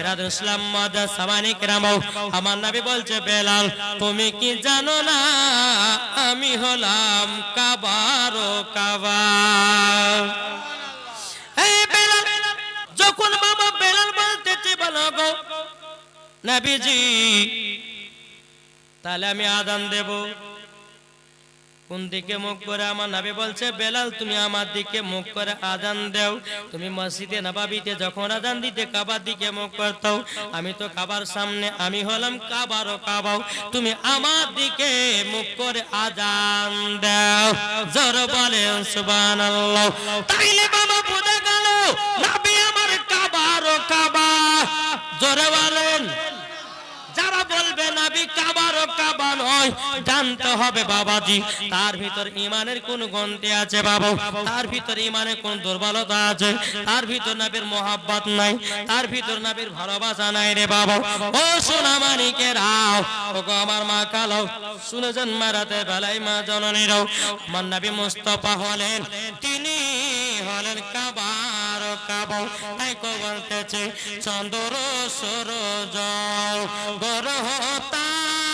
ইসলাম মাদা সামানিক রামাও আমার নবী বলছে, বেলাল, তুমি কি জানো না? আমি হলাম কাবার কাবা। এই বেলাল, যখন বাবা বেলাল বলতেছে, বলো গো, নবীজি, তাহলে আমি আদান দেব। কোন দিকে মুখ করে আমার নবী বলছে, বেলাল, তুমি আমার দিকে মুখ করে আদান দাও। তুমি মসজিদে নবাবিতে যখন আদান দিতে কাবার দিকে মুখ করতাও। আমি তো কাবার সামনে, আমি হলাম কাবার ও কাবাও। তুমি আমার দিকে মুখ করে আদান দাও। জোর বলে, সুবহানাল্লাহ। তাইলে বাবা বুঝে গেল, নবী আমার কাবার ও কাবা। জোরে বলেন, যারা বলবে নাবি কাবার ও কাবা নয়, জানতে হবে বাবাজি, তার ভিতর ইমানের কোন গন্তি আছে বাবা, তার ভিতর ইমানের কোন দুর্বলতা আছে, তার ভিতর নাবির মোহাব্বত নাই, তার ভিতর নাবির ভালোবাসা নাই রে বাবা। ও সোনা মানিকে রাও ও গো আমার মা কালো শুনেছেন মারাতে বেলায় মা জননীরাও, আমার নাবি মুস্তফা হলেন, তিনি হলেন কাবার ও তাই কো বলতেছে, চন্দ্র সরোজ, গরহ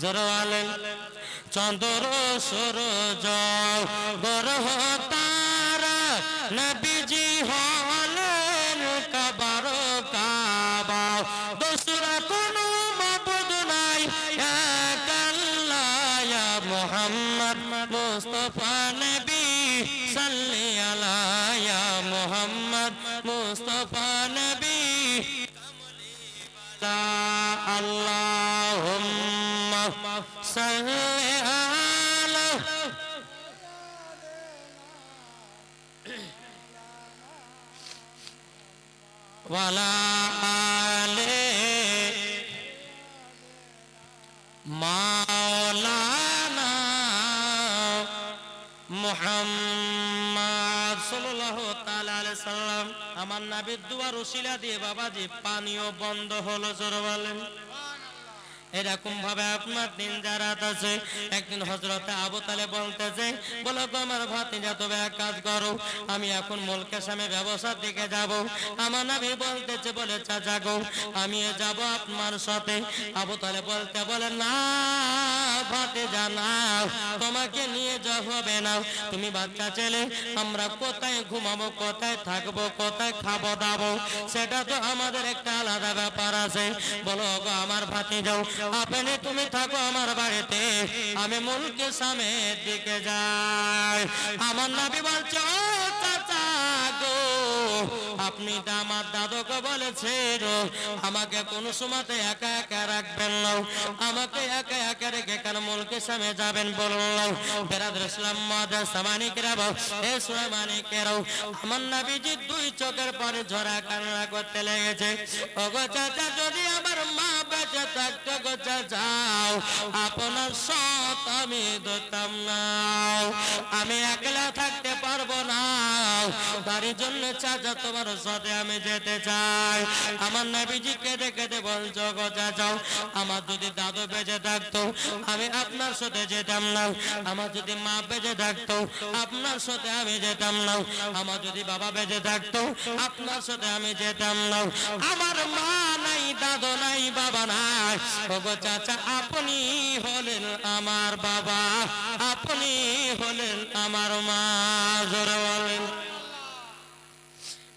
জরওয়ালেন চন্দ্র সূরজ গ্রহ নবীজি হলেন কাবার কাবা। দোসরা وعلى آل مولانا মুহাম্মদ সাল্লাল্লাহু তাআলা আলাইহি সাল্লাম আমার নবীর দুয়ার ওসিলা দিয়ে বাবাজি পানিও বন্ধ হলো জোরে বলেন এরকম ভাবে আপনার দিন যারাত আছে, একদিন হজরত আবু তালে বলতেছে, বলো গো আমার ভাতিজা, তবে এক কাজ করো, আমি এখন মুলকের সামনে ব্যবসার দিকে যাব। আমার নাবি বলতেছে, বলে চাচা গো, আমি যাব আপনার সাথে। আবু তালে বলতে, বলে, না ভাতিজা, না, তোমাকে নিয়ে যা হবে না। তুমি বাচ্চা ছেলে, আমরা কোথায় ঘুমাবো, কোথায় থাকব, কোথায় খাব, দাবো? সেটা তো আমাদের একটা আলাদা ব্যাপার আছে। বলো গো আমার ভাতি যাও আপনি তুমি থাকো আমার বাড়িতে, আমি মুলকে সামের দিকে যাই। আমার নাবি বলছে আপনি তো আমার দাদুকে বলেছেন, আমাকে কোন সময়তে একা একা রাখবেন না। আমাকে একা একা রেখে কেন মুলকে সামনে যাবেন বলল বেরাদুল ইসলাম মাদার সামানিকেরা এ সুলামানিকেরাও আমার নাবিজি দুই চোখের পরে ঝরা কান্না করতে লেগেছে। ওগো চাচা, যদি আমার মা বেঁচে থাকতো গো চাচাও আপনার সৎ আমি ধরতাম না। আমি একলা থাকতে পারব না, তার জন্য চাচা তোমার সাথে আমি যেতে চাই। আমার নবীজি কেঁদে কেঁদে বলছো গো চাচাও আমার যদি দাদু বেঁচে থাকতো, আমি আপনার সাথে যেতাম না। আমার যদি মা বেঁচে থাকতো, আপনার সাথে আমি যেতাম না। আমার যদি বাবা বেঁচে থাকতো, আপনার সাথে আমি যেতাম না। আমার মা নাই, দাদু নাই, বাবা নাই। ওগো চাচা আপনি হলেন আমার বাবা আপনি হলেন আমার মা জোরে বলেন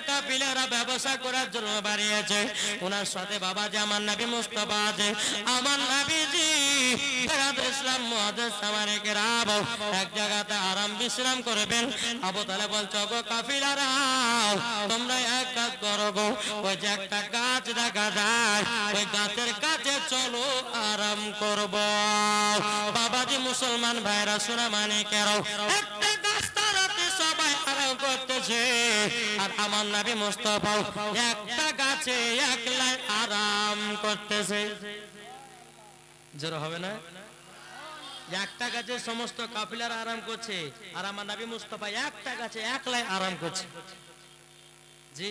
একজন ব্যবসা করার জন্য বাড়িয়েছে ওনার সাথে বাবা যে আমার নবী মুস্তফা আছে। আমার নবীজি এক কাফিলারা এক করো একটা গাছ দেখা ওই গাছের কাছে চলো, আরাম করব। বাবাজি, মুসলমান ভাইরা শোনা মানে কেন একটা করতেছে আর আমার নাবি মোস্তফা একটা গাছে একলাই আরাম করতেছে। জোর হবে না? একটা গাছে সমস্ত কাফিলার আরাম করছে, আর আমার নবী মুস্তফা একটা গাছে একলাই আরাম করছে। জি?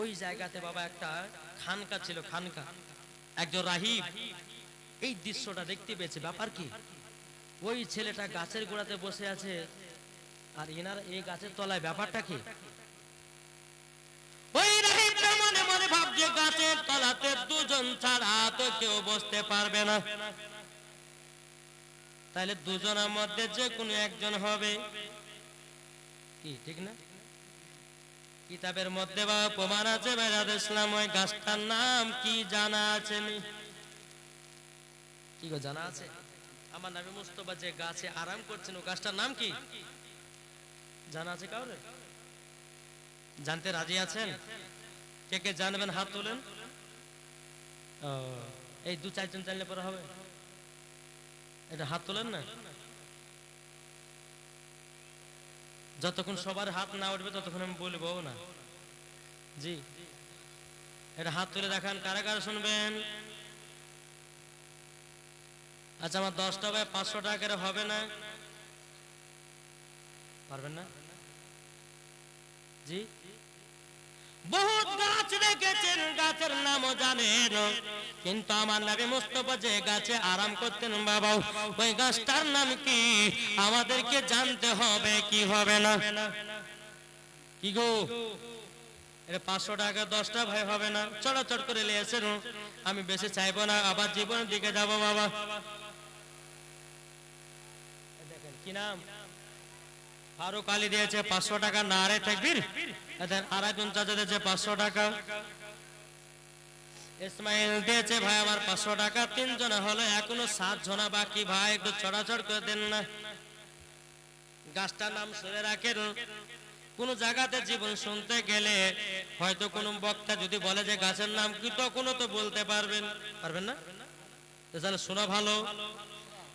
ওই জায়গাতে বাবা একটা খানকা ছিল, খানকা। একজন রাহিব। এই দৃশ্যটা দেখতে পেয়েছে, ব্যাপার কি? ওই ছেলেটা গাছের গোড়াতে বসে আছে আর এনার এই গাছের তলায় ব্যাপারটা কি? মনে মনে ভাবছে, গাছের তলাতে দুজন ছাড়া তো কেউ বসতে পারবে না। তাহলে দুজনের মধ্যে যে কোনো একজন হবে। কি, ঠিক না? কিতাবের মধ্যে বা প্রমাণ আছে? বেজাদ ইসলাম, ওই গাছটার নাম কি জানা আছে কি গো, জানা আছে? আমার নামে মুস্তফা যে গাছে আরাম করছেন, ও গাছটার নাম কি? জানা আছে কাউরে? জানতে রাজি আছেন? কে কে জানবেন হাত তোলেন? এই দু চারজন জানলে পরে হবে। এটা হাত তোলেন না? যতক্ষণ সবার হাত না উঠবে, ততক্ষণ আমি বলব না। জি। এটা হাত তুলে দেখান, কারা কারা শুনবেন? আচ্ছা আমার দশ টাকায় পাঁচশো টাকা করে হবে না? পারবেন না? বহুত গাছ দেখেছেন, গাছের নামও জানেন। কিন্তু আমার নাবি মুস্তফা যে গাছে আরাম করতেন বাবা ওই গাছটার নাম কি? আমাদেরকে জানতে হবে, কি হবে না? কি গো? এটা পাঁচশো টাকা, দশটা ভাই হবে না? চড়াচড় করে নিয়েছেন আমি বেশি চাইব না, আবার জীবনের দিকে যাব, বাবা। দেখেন, কি নাম? ফারুক আলী দিয়েছে পাঁচশো টাকা না আরে থাকবির এদের আরেকজন চাচা দিয়েছে পাঁচশো টাকা। ইসমাইল দিয়েছে, ভাই, আমার পাঁচশো টাকা। তিনজন হলো, এখনও সাত জনা বাকি। ভাই, একটু চড়াচড় করে দেন না। গাছটার নাম শুনে রাখেন। কোন জায়গাতে জীবন শুনতে গেলে হয়তো কোন বক্তা যদি বলে যে গাছের নাম কি, তখনও তো বলতে পারবেন। পারবেন না? তাহলে শোনা ভালো।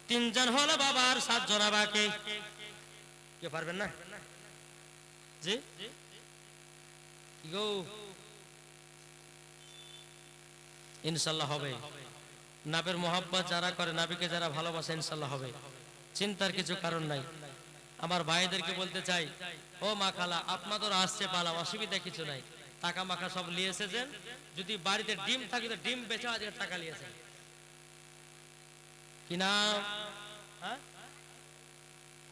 তিনজন হলো বাবা আর সাত জনা বাকি। কে পারবেন না? জি? গো ইনশাল্লাহ হবে। নাবের যারা করে, নাবিকে যারা ভালোবাসে ইনশাল্লাহ হবে। চিন্তার কিছু কারণ নাই। আমার ভাইদেরকে বলতে চাই, ও মা খালা, আপনাদের আসছে পালা, অসুবিধা কিছু নাই। টাকা মাখা সব নিয়ে যদি বাড়িতে ডিম থাকে তো ডিম বেচে, আজকে টাকা নিয়েছেন কি নাম? হ্যাঁ?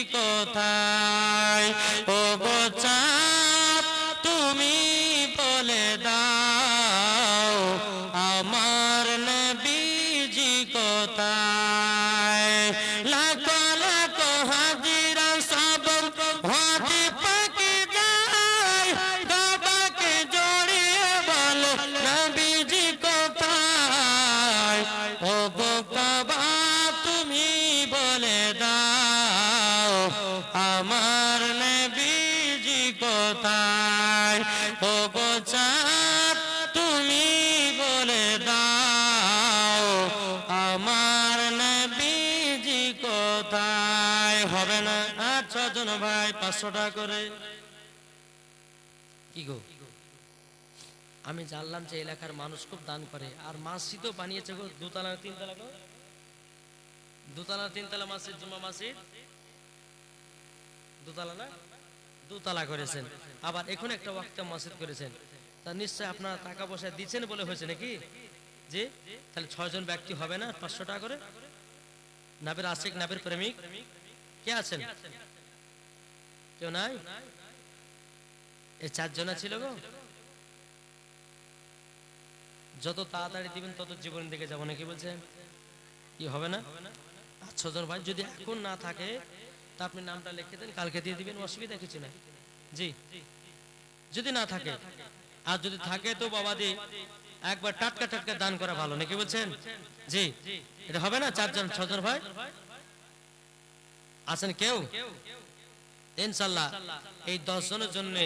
নবীজি করে। কি গো? আমি জানলাম যে এলাকার মানুষ খুব দান করে। আর বানিয়েছে গো, দুতলা, তিনতলা গো। দুতলা, তিনতলা জুমা দুতলা না? দুতলা করেছেন। আবার এখন একটা ওয়াক্তা মসজিদ করেছেন। তা নিশ্চয় আপনারা টাকা পয়সা দিচ্ছেন বলে হয়েছে নাকি? যে, তাহলে ছয়জন ব্যক্তি হবে না? পাঁচশো টাকা করে? নাবের আশিক, নাবের প্রেমিক। কে আছেন? কেউ নাই? এই চারজনা ছিল গো। যত তাড়াতাড়ি দিবেন তত জীবন দিকে যাব, নাকি বলছেন কি হবে না? আচ্ছা জন ভাই যদি এখন না থাকে, তা আপনি নামটা লিখে দেন, কালকে দিয়ে দিবেন, অসুবিধা কিছু নাই। জি। যদি না থাকে, আর যদি থাকে তো বাবা দি, একবার টাটকা টাটকা দান করা ভালো, নাকি বলছেন? জি। এটা হবে না চারজন, ছজন ভাই? আছেন কেউ? ইনশাল্লাহ, এই দশ জনের জন্য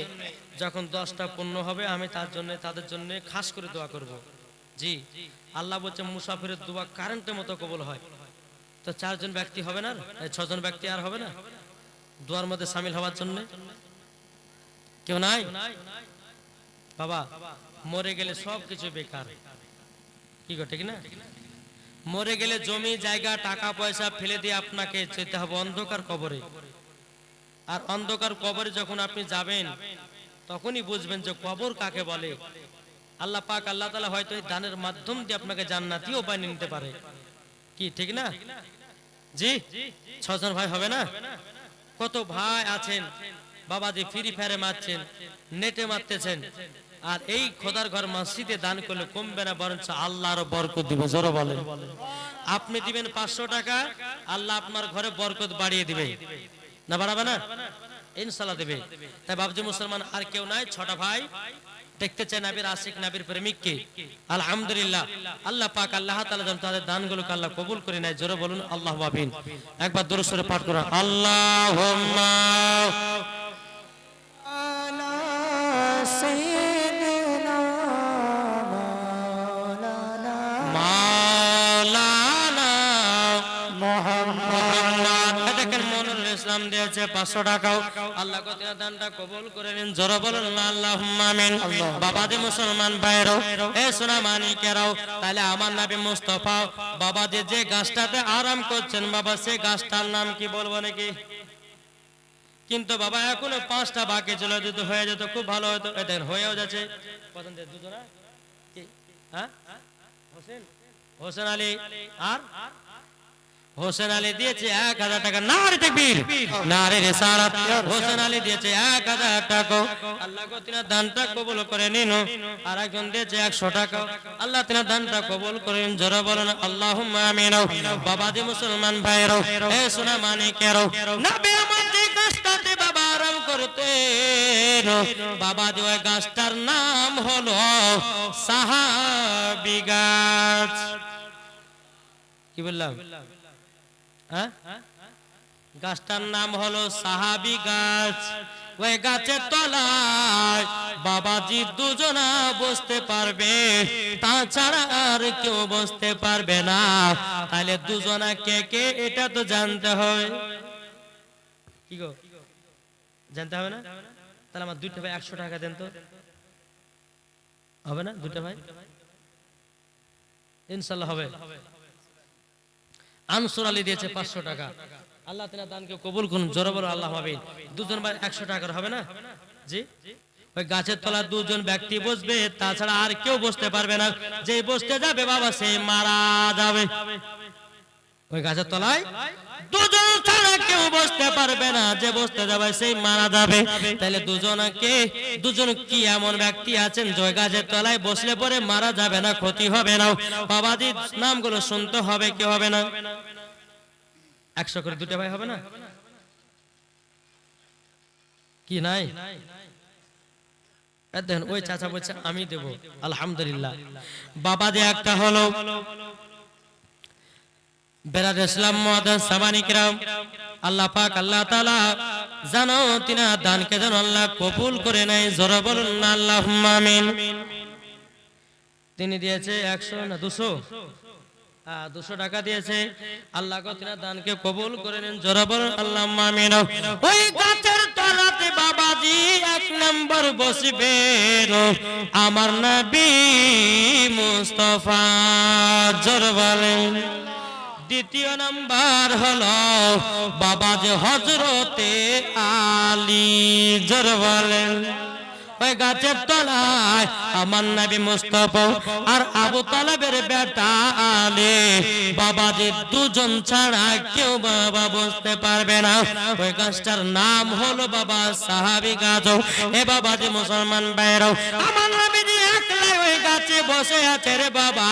যখন দশটা পূর্ণ হবে, আমি তার জন্য, তাদের জন্য খাস করে দোয়া করব। জি, আল্লাহ বলছে, মুসাফিরের দোয়া কারেন্টের মতো কবল হয়। তো চারজন ব্যক্তি হবে না? ছজন ব্যক্তি আর হবে না? দোয়ার মধ্যে সামিল হওয়ার জন্য? কেউ নাই? বাবা, মরে গেলে সব কিছু বেকার। কি গো, ঠিক না? মরে গেলে জমি, জায়গা, টাকা, পয়সা ফেলে দিয়ে আপনাকে যেতে হবে অন্ধকার কবরে। আর অন্ধকার কবরে যখন আপনি যাবেন, তখনই বুঝবেন যে কবর কাকে বলে। আল্লাহ পাক, আল্লাহ তালা হয়তো দানের মাধ্যম দিয়ে আপনাকে জান্নাতিও বানিয়ে নিতে পারে। কি, ঠিক না? জি, ছজন ভাই হবে না? কত ভাই আছেন, বাবাজি ফ্রি ফায়ারে মারছেন, নেটে মারতেছেন। আর এই খোদার ঘর মসজিদে দান করলে কমবে না, বরঞ্চ আল্লাহর বরকত দিবে, জোরে বলেন। আপনি দিবেন পাঁচশো টাকা, আল্লাহ আপনার ঘরে বরকত বাড়িয়ে দিবে। না বাড়াবে না? ইনশাল্লাহ দেবে। তাই বাবজি মুসলমান আর কেউ নাই, ছটা ভাই। দেখতে চাই নাবির আশিক, নাবির প্রেমিককে। আলহামদুলিল্লাহ। আল্লাহ পাক, আল্লাহ তাআলা যেন তাদের দানগুলোকে আল্লাহ কবুল করে নেয়। জোরে বলুন, আল্লাহু আমিন। একবার দরুদ শরীফ পাঠ করুন, আল্লাহুম্মা আলা দিয়েছে পাঁচশো টাকাও। আল্লাহ কতিনা দানটা কবুল করে নিন জোরে বলুন আল্লাহ আমিন বাবাদি মুসলমান ভাইরাও এ সোনা মানিকেরাও তাহলে আমার নাবি মুস্তফা বাবাদি যে গাছটাতে আরাম করছেন বাবা সে গাছটার নাম কি বলব নাকি? কিন্তু বাবা এখনও পাঁচটা বাকি ছিল যদি হয়ে যেত খুব ভালো হতো এদের হয়েও যাচ্ছে। কি? হ্যাঁ? হোসেন? হোসেন আলী? আর? হোসেন আলী দিয়েছে এক হাজার টাকা। নারে তাকবীর। নারে রেসারাত হোসেন আলী দিয়েছে এক হাজার টাকা। আল্লাহ গো দানটা কবুল করে নিন। আর একজন দিয়েছে একশো টাকা। আল্লাহ তিনার দানটা কবুল করে নিন। জোরে বলেন আল্লাহ আমিন। বাবা দি মুসলমান ভাইরাও এ সোনা মানিকেরও। নবী আমার যে গাছটাতে বাবা আরাম করতেন। বাবা দি ওই গাছটার নাম হলো সাহাবি গাছ। কি বললাম? হ্যাঁ? গাছটার নাম হলো সাহাবি গাছ। ওই গাছের তলায় বাবাজি দুজনা বসতে পারবে। তাছাড়া আর কেউ বসতে পারবে না। তাহলে দুজনা কে কে, এটা তো জানতে হবে কি গো? জানতে হবে না? তাহলে আমার দুইটা ভাই একশো টাকা দেন তো। হবে না দুটো ভাই? ইনশাল্লাহ হবে। আনসুর আলী দিয়েছে পাঁচশো টাকা। আল্লাহ তালা দানকে কবুল করুন, জোর বলো আল্লাহ হবে দুজন ভাই একশো টাকার হবে না? জি? ওই গাছের তলা দুজন ব্যক্তি বসবে, তাছাড়া আর কেউ বসতে পারবে না। যে বসতে যাবে, বাবা, সে মারা যাবে। ওই গাছের তলায়? দুজন ছাড়া কেউ বসতে পারবে না, যে বসতে যাবে সেই মারা যাবে। তাহলে দুজনকে দুজন কি এমন ব্যক্তি আছেন যে গাছের তলায় বসলে পরে মারা যাবে না, ক্ষতি হবে না? বাবাজি নামগুলো শুনতে হবে, কি হবে না? একশো করে দুটো ভাই হবে না? কি নাই? দেখেন, ওই চাচা বলছে, আমি দেব। আলহামদুলিল্লাহ। বাবা যে একটা হলো। বেরাদ ইসলাম মহাদান সামানিকরাম আল্লাহ পাক আল্লাহ তাআলা জানো তিনা দানকে যেন আল্লাহ কবুল করে নেয়। জোরে বলুন না, আল্লাহুম্মা আমিন। তিনি দিয়েছে একশো না দুশো? দুশো টাকা দিয়েছে। আল্লাহ তিনা দানকে কবুল করে নেন। জোরে বলুন, আল্লাহুম্মা আমিন। ওই গাছের তলাতে বাবাজি এক নম্বর বসবেন আমার নবী মুস্তাফা, জোরে বলেন। দ্বিতীয় নাম্বার হলো বাবা যে হজরতে আলী জোর বলেন। ওই গাছের তলায় আমার নবী আর আবু বেটা আলী। বাবা যে দুজন ছাড়া কেউ বাবা বুঝতে পারবে না। ওই গাছটার নাম হলো বাবা সাহাবি গাছ এ বাবা যে মুসলমান আমার বসে আছে রে বাবা।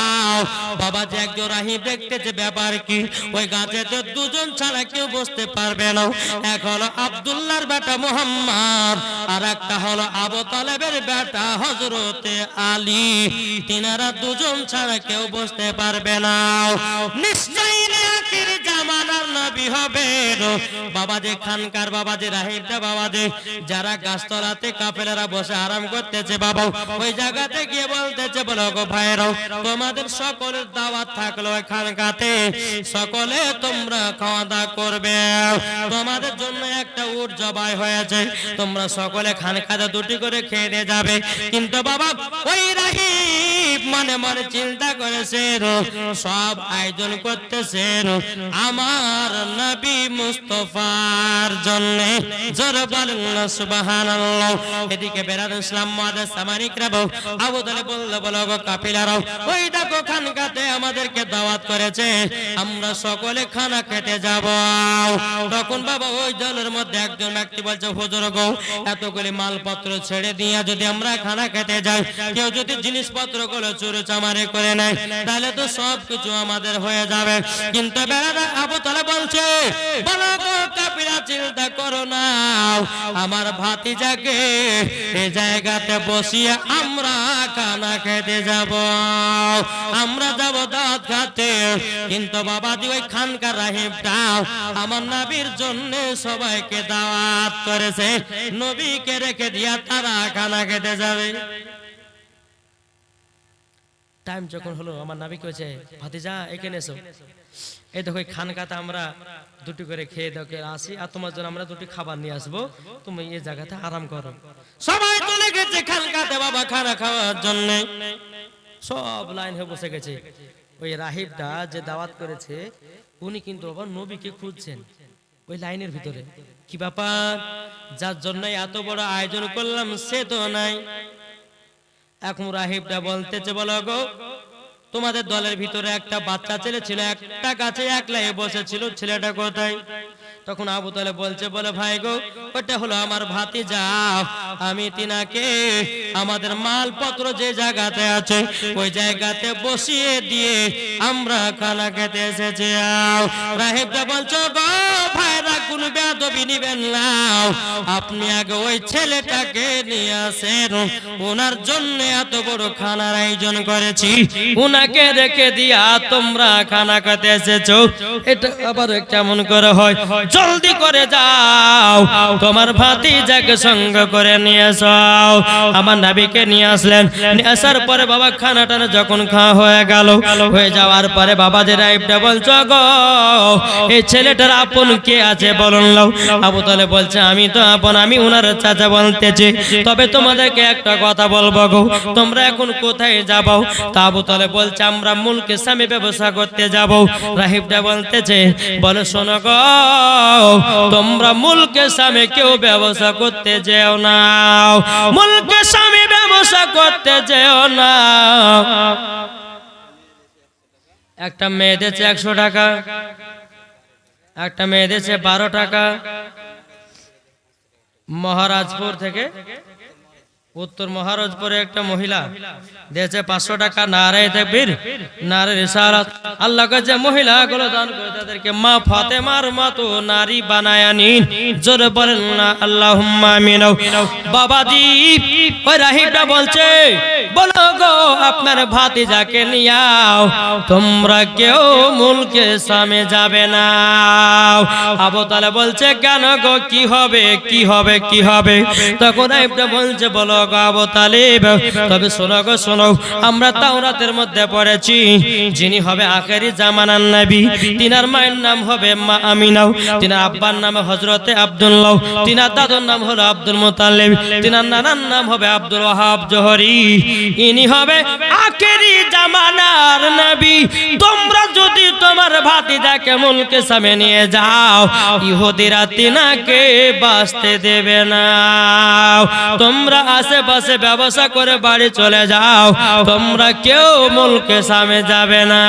যে দেখতেছে ব্যাপার কি, ওই গাছে তো দুজন ছাড়া কেউ বসতে পারবে না। এক হলো আব্দুল্লাহর বেটা মোহাম্মদ, আর একটা হলো আবু তালেবের বেটা হজরতে আলী। তিনারা দুজন ছাড়া কেউ বসতে পারবে না। তোমাদের সকলের দাওয়াত থাকল সকলে তোমরা খাওয়া দাওয়া করবে। তোমাদের জন্য একটা উট জবাই হয়েছে। তোমরা সকলে খানকাতে দুটি করে খেয়ে যাবে। কিন্তু বাবা, ওই রাহিব মনে মনে চিন্তা করেছেন সব আয়োজন করতেছেন আমার নবী মুস্তফার জন্য আমাদেরকে দাওয়াত করেছে, আমরা সকলে খানা খেতে বাবা ওই মধ্যে একজন এতগুলি মালপত্র ছেড়ে দিয়ে যদি আমরা খানা খেতে যাই, কেউ যদি জিনিসপত্রগুলো চুরি চামারি করে নেয়, তাহলে তো সব কিছু আমাদের হয়ে যাবে। কিন্তু আবু তালে বলছে চিন্তা করো না। আমার ভাতিজাকে এই জায়গাতে বসিয়ে আমরা খানা খেতে যাব। আমরা যাব দাঁত খাতে কিন্তু ওই খানকার রাহিবটা আমার নবীর জন্য সবাইকে দাওয়াত করেছে। নবীকে রেখে দিয়া তারা খানা খেতে যাবে। টাইম যখন হলো, আমার নাবি কয়েছে ভাতিজা, এখানে এসো। এই দেখো খানকাতে আমরা দুটি করে খেয়ে দেখে আসি, আর তোমার জন্য আমরা দুটি খাবার নিয়ে আসব। তুমি এই জায়গাতে আরাম করো। সবাই চলে গেছে খানকাতে বাবা খানা খাওয়ার জন্য। সব লাইন হয়ে বসে গেছে। ওই রাহিবটা যে দাওয়াত করেছে, উনি কিন্তু বাবা নবীকে খুঁজছেন। ওই লাইনের ভিতরে। কি ব্যাপার? যার জন্য এত বড় আয়োজন করলাম, সে তো নাই। এখন রাহিবটা বলতেছে, বলো গো, তোমাদের দলের ভিতরে একটা বাচ্চা ছেলে ছিল, একটা গাছে একলাই বসেছিল, ছেলেটা কোথায়? তখন আবু তালে বলছে, বলে, ভাই গো, ওটা হলো আমার ভাতি যাও আমি তিনাকে আমাদের মালপত্র যে জায়গাতে আছে, ওই জায়গাতে বসিয়ে দিয়ে আমরা খানা খেতে এসেছি। আও রাহিবটা বলছো, গো, ভাইরা কোন বেদবি নিবেন না। আপনি আগে ওই ছেলেটাকে নিয়ে আসেন। ওনার জন্য এত বড় খানার আয়োজন করেছি। উনাকে রেখে দিয়া তোমরা খানা খেতে এসেছ। এটা আবার কেমন করে হয়? জলদি করে যাও। তোমার ভাতিজাকে সঙ্গ করে নিয়ে আসাও আমার নাবিকে নিয়ে আসলেন। নিয়ে আসার পরে বাবা খানা টানা যখন খাওয়া হয়ে গেল, হয়ে যাওয়ার পরে বাবা যে রাইবটা বলছ গো এই ছেলেটার আপন কে আছে বলুন লাও? আবু তালে বলছে, আমি তো আপন, আমি উনার চাচা বলতেছি। তবে তোমাদেরকে একটা কথা বলব গো। তোমরা এখন কোথায় যাব? তা আবু তালে বলছে, আমরা মূলকে স্বামী ব্যবসা করতে যাব। রাহিবটা বলতেছে, বলে শোনো গো তোমরা মূলকে স্বামী কেউ ব্যবসা করতে যেও না। মূলকে স্বামী ব্যবসা করতে যেও না। একটা মেয়ে দিচ্ছে একশো টাকা। একটা মেয়ে দিচ্ছে বারো টাকা। মহারাজপুর থেকে উত্তর মহারাজপুরে একটা মহিলা দিয়েছে পাঁচশো টাকা। নারে বীর নারে রিসালাত। আল্লাহ যে মহিলা গুলো দান করে তাদেরকে মা ফাতেমার মতো নারী বানায় নিন জোরে বলেন না আল্লাহ আমিন। বাবাজি বলছে, বলো গো আপনার ভাতিজাকে নিয়াও, তোমরা কেউ মূলকে সামে যাবে না। আবু তালে বলছে, কেন গো, কি হবে কি হবে কি হবে? তখন রাহিবটা বলছে, বলো গো আবু তালিব, তবে শোনো গো, শোনো, আমরা তাওরাতের মধ্যে পড়েছি, যিনি হবে আখেরি জামানার নবী। তিনার মায়ের নাম হবে মা আমিনাও, তিনার আব্বার নাম হজরতে আব্দুল্লাহ, তিনার দাদুর নাম হলো আব্দুল মুতাল্লিব তিনার নানার নাম হবে আব্দুল ওয়াহাব জোহরি। ইনি হবে আখেরি জামানার নবী। তোমরা যদি তোমার ভাতিজাকে মুলকে সামনে নিয়ে যাও, ইহুদিরা তিনাকে বাঁচতে দেবে না। তোমরা আশেপাশে ব্যবসা করে বাড়ি চলে যাও, তোমরা কেউ মুলকে সামনে যাবে না।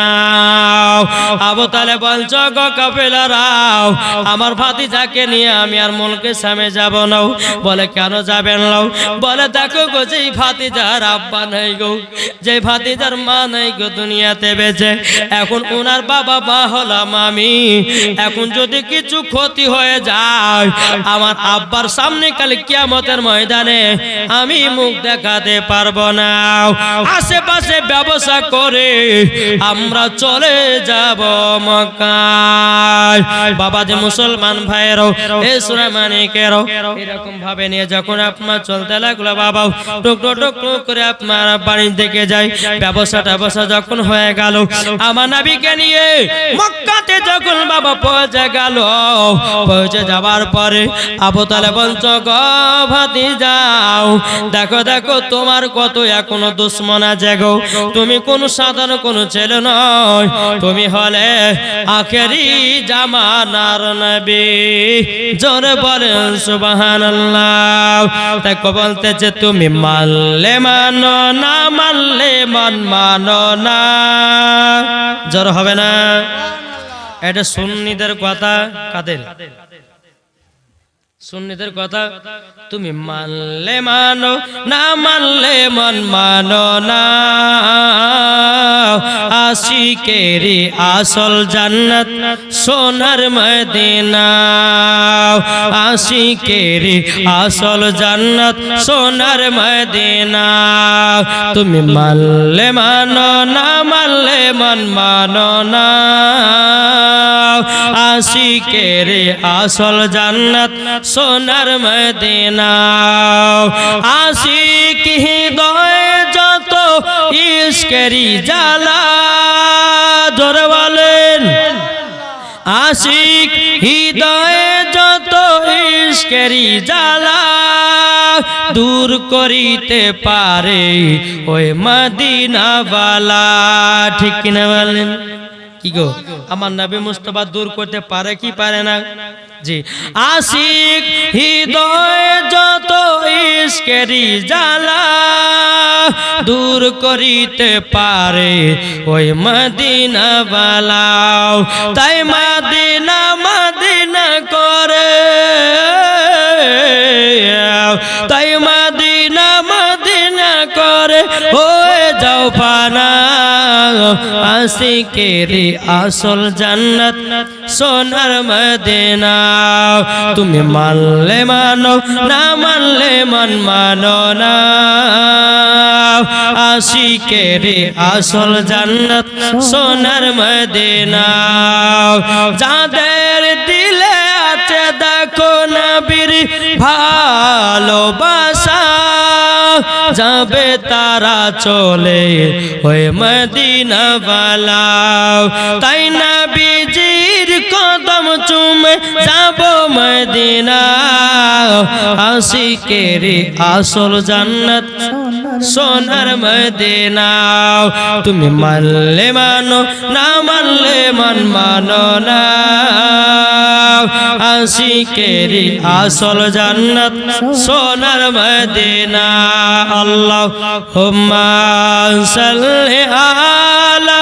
আবু তালে বলছো গো কপিলারাও আমার ভাতিজাকে নিয়ে আমি আর মুলকে সামনে যাব না। বলে, কেন যাবেন নাও বলে, দেখো গো, যেই ভাতিজার আব্বা নাই গো যে ভাতিজার মা নাই গো দুনিয়াতে বেঁচে, এখন ওনার বাবা মা হলাম আমি। এখন যদি কিছু ক্ষতি হয়ে যায়, আমার আব্বার সামনে কাল কিয়ামতের ময়দানে আমি মুখ দেখাতে পারব না। আশেপাশে ব্যবসা করে আমরা চলে যাব মক্কায় বাবা যে মুসলমান ভাইয়েরও এ সুরামানিকেরও এরকম ভাবে নিয়ে যখন আপনার চলতে লাগল বাবা টুকরো টুকরো করে আপনার বাড়ি থেকে যায়। ব্যবসা ট্যাবসা যখন হয়ে গেল আমার নাবিকে নিয়ে মক্কাতে যখন বাবা পৌঁছে গেল পৌঁছে যাওয়ার পরে আবু তালে বলছ গাতি যাও দেখো দেখো তোমার কত এখনও দুশ্মন আছে গো। তুমি কোন সাধারণ কোন ছেলে নয়। তুমি হলে আখেরি জামানার নবী। জোরে বলেন, সুবহানাল্লাহ। বলতে বলতেছে তুমি মানলে মানো না, মানলে মন মানো না। জোর হবে না? এটা সুন্নিদের কথা, কাদের? সুন্নিদের কথা তুমি মানলে মানো, না মানলে মন মানো না। আশিকেরি আসল জান্নাত সোনার মদিনা। আশিকেরি আসল জান্নাত সোনার মদিনা। তুমি মানলে মানো, না মানলে মন মানো না। আশিকেরি আসল জান্নাত সোনার মদিনা আশিক হৃদয় যত ইস্কেরি জ্বালা ধরে বলেন। আশিক হৃদয়ে যত ইস্কেরি জ্বালা, দূর করিতে পারে ওই মদিনাওয়ালা। ঠিক কিনা বলেন? কি গো? আমার নবী মুস্তফা দূর করতে পারে কি পারে না? জি। আশিক, হৃদয় যত ইস্কেরি জ্বালা দূর করিতে পারে ওই মদিনা বালাও তাই মদিনা মদিনা করে আশিকেরি আসল জান্নাত সোনার মদিনা। তুমি মানলে মানো, না মানলে মন মানো না। আশিকেরি আসল জান্নাত সোনার মদিনা। যাদের দিলে দেখো নবীর ভালোবাসা। যাবে তারা চলে ওই মদিনা বালাও তাই নবীজির কদম চুমে যাব মদিনা। আশিকের আসল জান্নাত সোনার মদিনা। তুমি মানলে মানো, না মানলে মান মানো না। আশিকের আসল জান্নাত সোনার মদিনা। আল্লাহ হুম্মা সাল্লি আলা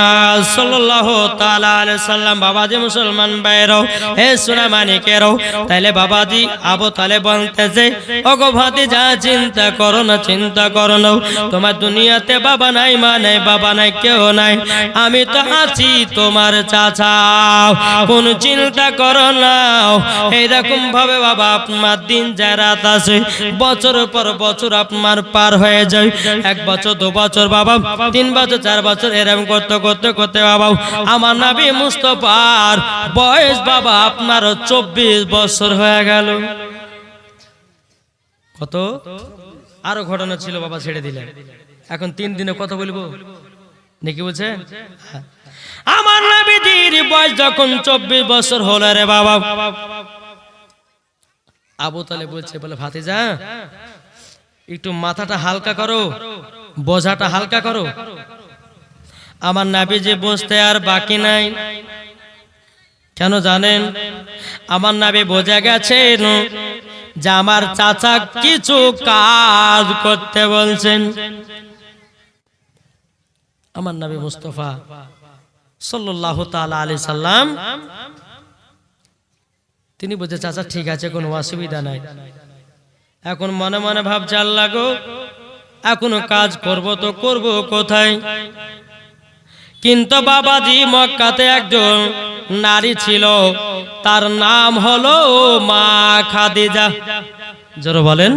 তোমার দুনিয়াতে বাবা নাই, মা নাই, বাবা নাই কেউ নাই, আমি তো আছি তোমার চাচা, কোন চিন্তা করো না, এইরকম ভাবে বাবা আপনার দিন যায় রাত আছে, বছর পর বছর আপনার পার হয়ে যায়, এক বছর, দু বছর, বাবা, তিন বছর, চার বছর, এরকম করতে করতে করতে বাবা। আমার নাবি মুস্তফার বয়স বাবা আপনার চব্বিশ বছর হয়ে গেল। কত? আরও ঘটনা ছিল বাবা, ছেড়ে দিলেন। এখন তিন দিনে কত বলব? নাকি বলছে? আমার নবীজির বয়স যখন চব্বিশ বছর হলো রে বাবা। আবু তালে বলছে, বলে, ভাতিজা, একটু মাথাটা হালকা করো, বোঝাটা হালকা করো। আমার নাবিজি বুঝতে আর বাকি নাই। কেন জানেন? আমার নাবি বোঝা গেছেন যে আমার চাচা কিছু কাজ করতে বলছেন। আমার নাবি মুস্তফা সাল্লাহ আলি সাল্লাম, তিনি বলছে, চাচা, ঠিক আছে, কোনো অসুবিধা নাই। এখন মনে মনে ভাবছে, আল্লাহ গো, এখনও কাজ করব তো করব কোথায়? কিন্তু বাবাজি মক্কাতে একজন নারী ছিল। তার নাম হলো মা খাদিজা। জোর বলেন।